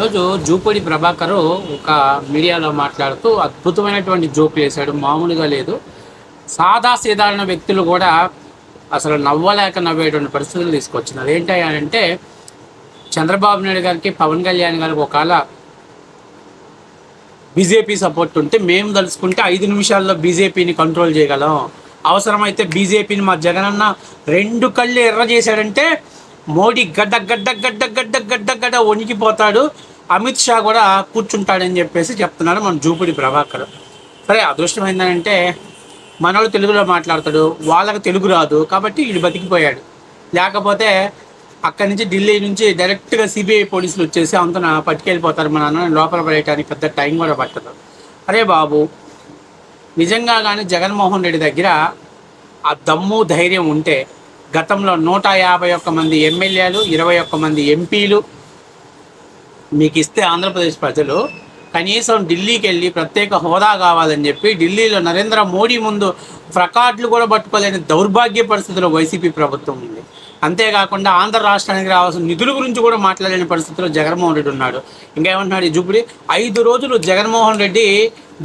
ఈరోజు జూపడి ప్రభాకర్ ఒక మీడియాలో మాట్లాడుతూ అద్భుతమైనటువంటి జోక్ వేశాడు మామూలుగా లేదు. సాదా సాధారణ వ్యక్తులు కూడా అసలు నవ్వలేక నవ్వేటువంటి పరిస్థితులు తీసుకొచ్చినారు. ఏంటి అంటే చంద్రబాబు నాయుడు గారికి పవన్ కళ్యాణ్ గారికి ఒకవేళ బీజేపీ సపోర్ట్ ఉంటే మేము తలుచుకుంటే ఐదు నిమిషాల్లో బీజేపీని కంట్రోల్ చేయగలం. అవసరమైతే బీజేపీని మా జగనన్న రెండు కళ్ళు ఎర్ర చేశాడంటే మోడీ గడ్డ గడ్డ గడ్డ గడ్డ గడ్డ గడ్డ వణికిపోతాడు. అమిత్ షా కూడా కూర్చుంటాడని చెప్పేసి చెప్తున్నాడు మన జూపిడి ప్రభాకర్. సరే అదృష్టం ఏంటంటే మనోడు తెలుగులో మాట్లాడతాడు వాళ్ళకి తెలుగు రాదు కాబట్టి వీడు బతికిపోయాడు. లేకపోతే అక్కడి నుంచి ఢిల్లీ నుంచి డైరెక్ట్గా సిబిఐ పోలీసులు వచ్చేసి అంతన పట్టుకెళ్ళిపోతారు మన అన్న లోపల పడేయడానికి పెద్ద టైం కూడా పట్టదు. అరే బాబు నిజంగా కానీ జగన్మోహన్ రెడ్డి దగ్గర ఆ దమ్ము ధైర్యం ఉంటే గతంలో నూట యాభై ఒక్క మంది ఎమ్మెల్యేలు ఇరవై ఒక్క మంది ఎంపీలు మీకు ఇస్తే ఆంధ్రప్రదేశ్ ప్రజలు కనీసం ఢిల్లీకి వెళ్ళి ప్రత్యేక హోదా కావాలని చెప్పి ఢిల్లీలో నరేంద్ర మోడీ ముందు ప్రకాట్లు కూడా పట్టుకోలేని దౌర్భాగ్య పరిస్థితిలో వైసీపీ ప్రభుత్వం ఉంది. అంతేకాకుండా ఆంధ్ర రాష్ట్రానికి రావాల్సిన నిధుల గురించి కూడా మాట్లాడలేని పరిస్థితిలో జగన్మోహన్ రెడ్డి ఉన్నాడు. ఇంకా ఏమంటున్నాడు జూపిడి ఐదు రోజులు జగన్మోహన్ రెడ్డి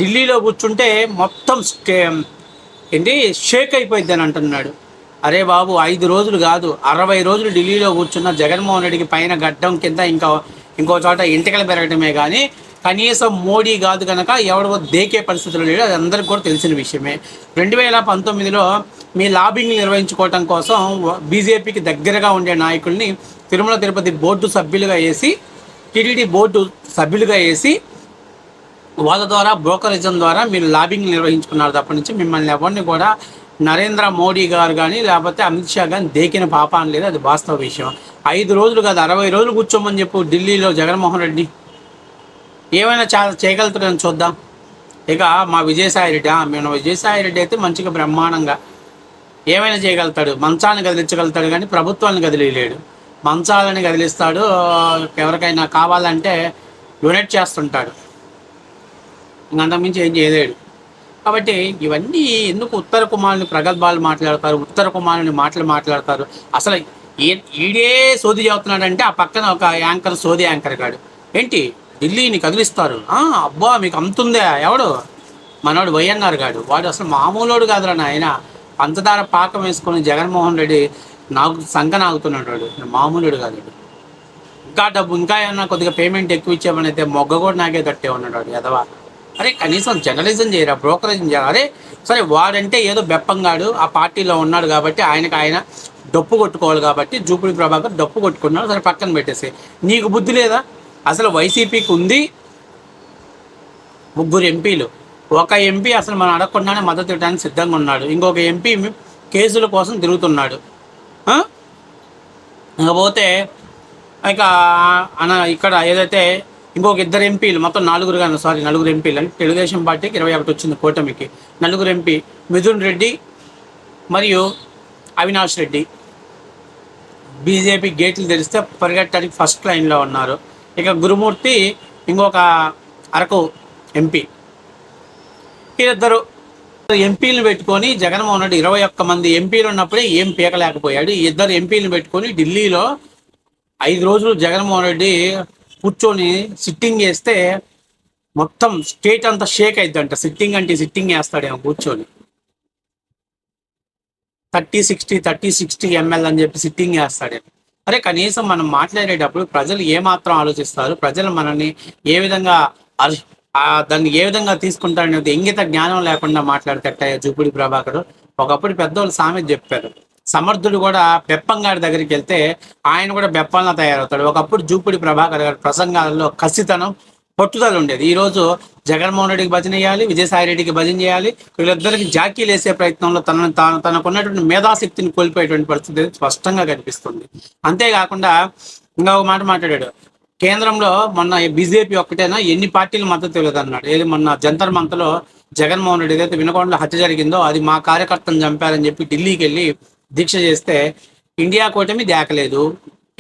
ఢిల్లీలో కూర్చుంటే మొత్తం స్టే ఏంటి? షేక్ అయిపోయింది అని అంటున్నాడు. అరే బాబు ఐదు రోజులు కాదు అరవై రోజులు ఢిల్లీలో కూర్చున్న జగన్మోహన్ రెడ్డికి పైన గడ్డం కింద ఇంకా ఇంకో చోట ఇంటికలు పెరగటమే కానీ కనీసం మోడీ కాదు కనుక ఎవడో దేకే పరిస్థితులు లేడు అది అందరికీ కూడా తెలిసిన విషయమే. రెండు వేల పంతొమ్మిదిలో మీ లాబింగ్ నిర్వహించుకోవటం కోసం బీజేపీకి దగ్గరగా ఉండే నాయకుల్ని తిరుమల తిరుపతి బోర్డు సభ్యులుగా వేసి టీటీడీ బోర్డు సభ్యులుగా వేసి వాళ్ళ ద్వారా బ్రోకరిజం ద్వారా మీరు లాబింగ్ నిర్వహించుకున్నారు తప్పటి నుంచి మిమ్మల్ని ఎవరిని కూడా నరేంద్ర మోడీ గారు కానీ లేకపోతే అమిత్ షా కానీ దేకిన పాపాన్ లేదు అది వాస్తవ విషయం. ఐదు రోజులు కాదు అరవై రోజులు కూర్చోమని చెప్పు ఢిల్లీలో జగన్మోహన్ రెడ్డి. ఏమైనా చాలా చేయగలుగుతాడని చూద్దాం. ఇక మా విజయసాయి రెడ్డి మేము విజయసాయి రెడ్డి అయితే మంచిగా బ్రహ్మాండంగా ఏమైనా చేయగలుగుతాడు. మంచాలను కదిలించగలుగుతాడు కానీ ప్రభుత్వాన్ని కదిలేయలేడు. మంచాలని కదిలిస్తాడు ఎవరికైనా కావాలంటే డొనేట్ చేస్తుంటాడు. ఇంక అంతకుమించి ఏం చేయలేడు. కాబట్టి ఇవన్నీ ఎందుకు ఉత్తర కుమారుని ప్రగల్భాలు మాట్లాడతారు? ఉత్తర కుమారుని మాటలు మాట్లాడతారు? అసలు ఏ ఈడే సోది చెబుతున్నాడంటే ఆ పక్కన ఒక యాంకర్ సోది యాంకర్ గాడు. ఏంటి? ఢిల్లీని కదిలిస్తారు. ఆ, అబ్బా మీకు అంతుందే. ఎవడు? మనోడు వైఎన్ఆర్ గాడు. వాడు అసలు మామూలోడు కాదురా నాయన. పంచదార పాకం వేసుకొని జగన్మోహన్ రెడ్డి నాకు సంఖ నాగుతున్నాడు వాడు. మామూలుడు కాదు ఇంకా డబ్బు ఇంకా ఏమన్నా కొద్దిగా పేమెంట్ ఎక్కువ ఇచ్చామని అయితే మొగ్గ కూడా నాకే కట్టే ఉన్నాడు వాడు ఎదవా అరే కనీసం జర్నలిజం చేయరా బ్రోకరేజం చేయరా? అరే సరే వాడంటే ఏదో బెప్పంగాడు ఆ పార్టీలో ఉన్నాడు కాబట్టి ఆయనకు ఆయన డప్పు కొట్టుకోవాలి కాబట్టి జూపిడి ప్రభాకర్ డప్పు కొట్టుకున్నాడు సరే పక్కన పెట్టేసి నీకు బుద్ధి లేదా? అసలు వైసీపీకి ఉంది ముగ్గురు ఎంపీలు. ఒక ఎంపీ అసలు మనం అడగకుండానే మద్దతు ఇవ్వడానికి సిద్ధంగా ఉన్నాడు. ఇంకొక ఎంపీ కేసుల కోసం తిరుగుతున్నాడు. ఇకపోతే ఇక అన ఇక్కడ ఏదైతే ఇంకొక ఇద్దరు ఎంపీలు మొత్తం నలుగురు కానీ సారీ నలుగురు ఎంపీలు. అంటే తెలుగుదేశం పార్టీకి ఇరవై ఒకటి వచ్చింది కూటమికి. నలుగురు ఎంపీ మిథున్ రెడ్డి మరియు అవినాష్ రెడ్డి. బీజేపీ గేట్లు తెరిస్తే పరిగెట్టడానికి ఫస్ట్ లైన్లో ఉన్నారు. ఇక గురుమూర్తి ఇంకొక అరకు ఎంపీ. వీరిద్దరు ఎంపీలను పెట్టుకొని జగన్మోహన్ రెడ్డి ఇరవై ఒక్క మంది ఎంపీలు ఉన్నప్పుడే ఏం పీకలేకపోయాడు. ఇద్దరు ఎంపీలను పెట్టుకొని ఢిల్లీలో ఐదు రోజులు జగన్మోహన్ రెడ్డి కూర్చొని సిట్టింగ్ చేస్తే మొత్తం స్టేట్ అంతా షేక్ అయిద్దంట. సిట్టింగ్ అంటే సిట్టింగ్ వేస్తాడేమో కూర్చొని. Thirty sixty thirty sixty ML అని చెప్పి సిట్టింగ్ వేస్తాడేమో అరే కనీసం మనం మాట్లాడేటప్పుడు ప్రజలు ఏమాత్రం ఆలోచిస్తారు? ప్రజలు మనల్ని ఏ విధంగా దాన్ని ఏ విధంగా తీసుకుంటారనేది ఇంగిత జ్ఞానం లేకుండా మాట్లాడతట్టయ్యా జూపిడి ప్రభాకర్. ఒకప్పుడు పెద్దవాళ్ళు సామెత చెప్పారు. సమర్థుడు కూడా బెప్పంగాడి దగ్గరికి వెళ్తే ఆయన కూడా బెప్పంగా తయారవుతాడు. ఒకప్పుడు జూపుడి ప్రభాకర్ గారి ప్రసంగాలలో కసితనం పట్టుదల ఉండేది. ఈ రోజు జగన్మోహన్ రెడ్డికి భజన చేయాలి విజయసాయి రెడ్డికి భజన చేయాలి వీళ్ళిద్దరికి జాకీలు వేసే ప్రయత్నంలో తనను తాను తనకున్నటువంటి మేధాశక్తిని కోల్పోయేటువంటి పరిస్థితి స్పష్టంగా కనిపిస్తుంది. అంతేకాకుండా ఇంకా ఒక మాట మాట్లాడాడు. కేంద్రంలో మొన్న బీజేపీ ఒక్కటేనా ఎన్ని పార్టీలు మద్దతు ఇవ్వలేదు అన్నాడు ఏది మొన్న జంతర్ మంతలో జగన్మోహన్ రెడ్డి ఏదైతే వినకొండలో హత్య జరిగిందో అది మా కార్యకర్తను చంపారని చెప్పి ఢిల్లీకి వెళ్ళి దీక్ష చేస్తే ఇండియా కూటమి దాకలేదు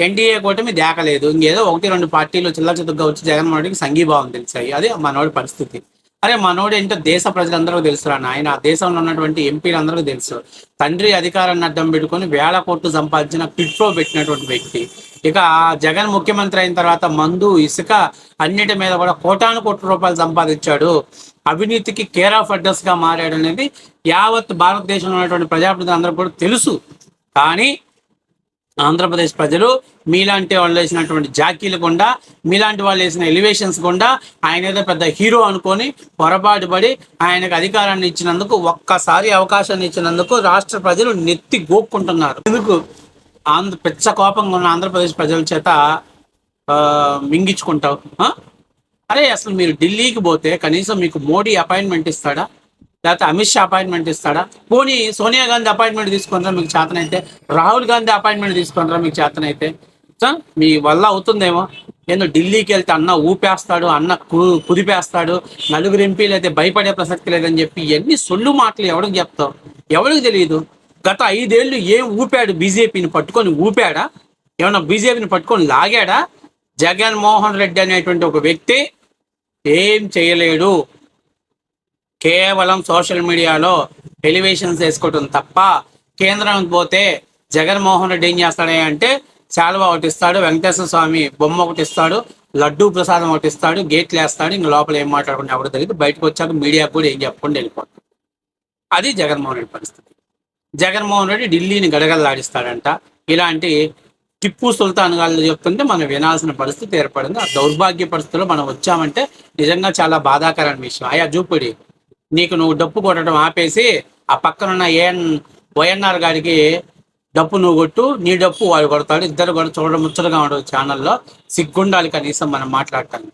ఎన్డీఏ కూటమి దాకలేదు. ఇంకేదో ఒకటి రెండు పార్టీలు చిల్లర చితుగ్గా వచ్చి జగన్మోహన్ రెడ్డికి సంఘీభావం తెలిసాయి. అది మనవాడి పరిస్థితి. అరే మనోడు ఏంటో దేశ ప్రజలందరూ తెలుసురా నాయన. ఆ దేశంలో ఉన్నటువంటి ఎంపీలందరూ తెలుసు. తండ్రి అధికారాన్ని అడ్డం పెట్టుకొని వేల కోట్లు సంపాదించిన పిట్రో పెట్టినటువంటి వ్యక్తి. ఇక ఆ జగన్ ముఖ్యమంత్రి అయిన తర్వాత మందు ఇసుక అన్నిటి మీద కూడా కోటాను కోట్ల రూపాయలు సంపాదించాడు. అవినీతికి కేర్ ఆఫ్ అడ్రస్గా మారాడు అనేది యావత్ భారతదేశంలో ఉన్నటువంటి ప్రజాప్రతినిధులు అందరూ కూడా తెలుసు. కానీ ఆంధ్రప్రదేశ్ ప్రజలు మీలాంటి వాళ్ళు వేసినటువంటి జాకీలు గుండా మీలాంటి వాళ్ళు వేసిన ఎలివేషన్స్ గుండా ఆయన ఏదో పెద్ద హీరో అనుకొని పొరపాటు పడి ఆయనకు అధికారాన్ని ఇచ్చినందుకు ఒక్కసారి అవకాశాన్ని ఇచ్చినందుకు రాష్ట్ర ప్రజలు నెత్తి గోక్కుంటున్నారు. ఎందుకు? ఆంధ్ర పెద్ద కోపంగా ఉన్న ఆంధ్రప్రదేశ్ ప్రజల చేత మింగించుకుంటావు అరే అసలు మీరు ఢిల్లీకి పోతే కనీసం మీకు మోడీ అపాయింట్మెంట్ ఇస్తాడా? లేకపోతే అమిత్ షా అపాయింట్మెంట్ ఇస్తాడా? పోనీ సోనియా గాంధీ అపాయింట్మెంట్ తీసుకుంటారా మీకు చేతనైతే? రాహుల్ గాంధీ అపాయింట్మెంట్ తీసుకుంటారా మీకు చేతనైతే? మీ వల్ల అవుతుందేమో. నేను ఢిల్లీకి వెళ్తే అన్న ఊపేస్తాడు అన్న కు కుదిపేస్తాడు నలుగురు ఎంపీలు అయితే భయపడే ప్రసక్తి లేదని చెప్పి ఇవన్నీ సొల్లు మాటలు ఎవరికి చెప్తావు? ఎవరికి తెలియదు గత ఐదేళ్ళు ఏం ఊపాడు బీజేపీని పట్టుకొని? ఊపాడా? ఏమన్నా బీజేపీని పట్టుకొని లాగాడా? జగన్మోహన్ రెడ్డి అనేటువంటి ఒక వ్యక్తి ఏం చేయలేడు. కేవలం సోషల్ మీడియాలో ఎలివేషన్స్ వేసుకోవటం తప్ప కేంద్రానికి పోతే జగన్మోహన్ రెడ్డి ఏం చేస్తాడే అంటే శాలువా ఒకటి ఇస్తాడు వెంకటేశ్వర స్వామి బొమ్మ ఒకటి ఇస్తాడు లడ్డూ ప్రసాదం ఒకటి ఇస్తాడు గేట్లు వేస్తాడు ఇంక లోపల ఏం మాట్లాడుకుంటే ఎవరు తెలియదు. బయటకు వచ్చాక మీడియాకు కూడా ఏం చెప్పకుండా వెళ్ళిపోతాడు అది జగన్మోహన్ రెడ్డి పరిస్థితి. జగన్మోహన్ రెడ్డి ఢిల్లీని గడగడలాడిస్తాడంట. ఇలాంటి టిప్పు సుల్తాన్ గారు చెప్తుంటే మనం వినాల్సిన పరిస్థితి ఏర్పడింది. ఆ దౌర్భాగ్య పరిస్థితిలో మనం వచ్చామంటే నిజంగా చాలా బాధాకరమైన విషయం. అయ్యా చూపుడి. నీకు నువ్వు డప్పు కొట్టడం ఆపేసి ఆ పక్కనున్న ఏఎన్ వైఎన్ఆర్ గారికి డప్పు నువ్వు కొట్టు నీ డప్పు వాడు కొడతాడు. ఇద్దరు కూడా చూడడం ముచ్చటగా ఉండదు ఛానల్లో సిగ్గుండాలి కనీసం మనం మాట్లాడటానికి.